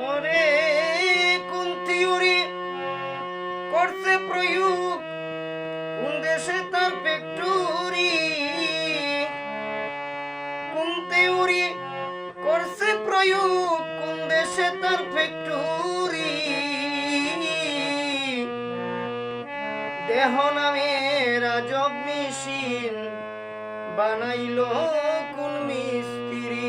ওরে কোন থিওরি করছে প্রয়োগ, কোন দেশে তার ফ্যাক্টরি কোন থিওরি করছে প্রয়োগ, কোন দেশে তার ফ্যাক্টরি দেহ নামে রাজব মেশিন, বানাইলো কোন মিস্ত্রি?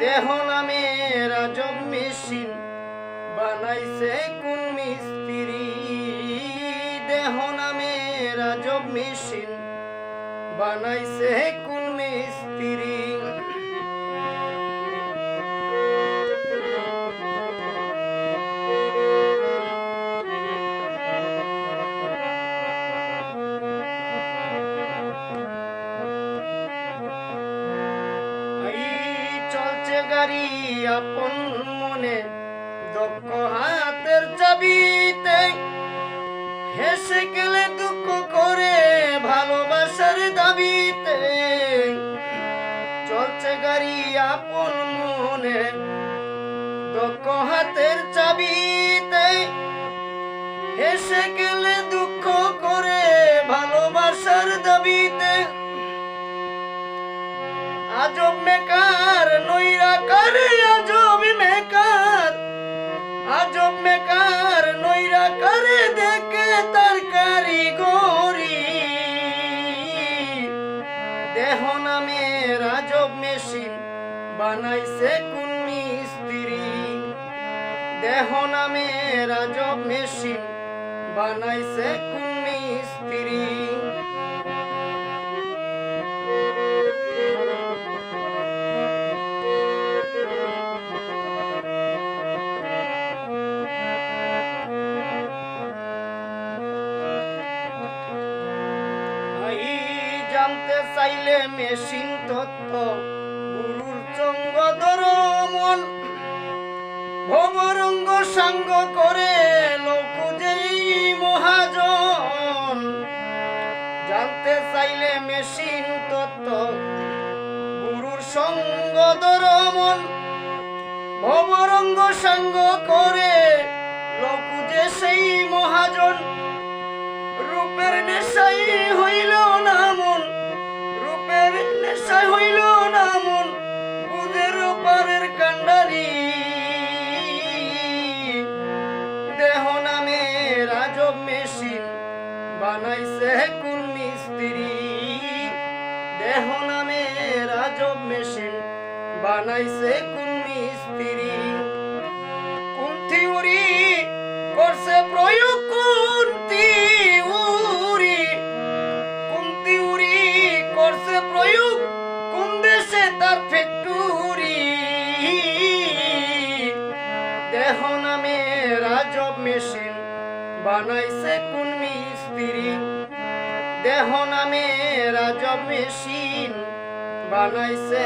দেহ নামে রাজব মেশিন বানাইছে কোন মিস্ত্রি? দেহ নামে রাজব মেশিন বানাইছে কোন মিস্ত্রি? গাড়ি আপন মনে দক্ষ হাতের চাবিতে হেসে গেলে দুঃখ করে ভালোবাসার দাবিতে। চলছে গাড়ি আপন মনে দক্ষ হাতের চাবিতে। হেসে গেলে দুঃখ করে ভালোবাসার দাবিতে। আজব মেকার নৈরাকার বানাইছে কোন মিস্ত্রি? দেহ নামে রাজব মেশিন। বানাইছে কোন মিস্ত্রি? জানতে চাইলে মেশিন তত্ত্ব ভবরঙ্গ সাঙ্গ করে লোক মহাজন। জানতে চাইলে মেশিন তত্ত্ব, গুরুর সঙ্গ ভবরঙ্গ সাঙ্গ করে লোক সেই মহাজন। রূপের নেশাই দেহ নামে রাজব মেশিন বানাইছে কোন মিস্ত্রি। কোন থিওরি করছে প্রয়োগ কোন থিওরি? কোন থিওরি করছে প্রয়োগ কোন দেশে তার ফ্যাক্টরি? দেহ নামে রাজব মেশিন বানাইছে কোন মিস্ত্রি। দেহ নামে রাজব মেশিন বানাইছে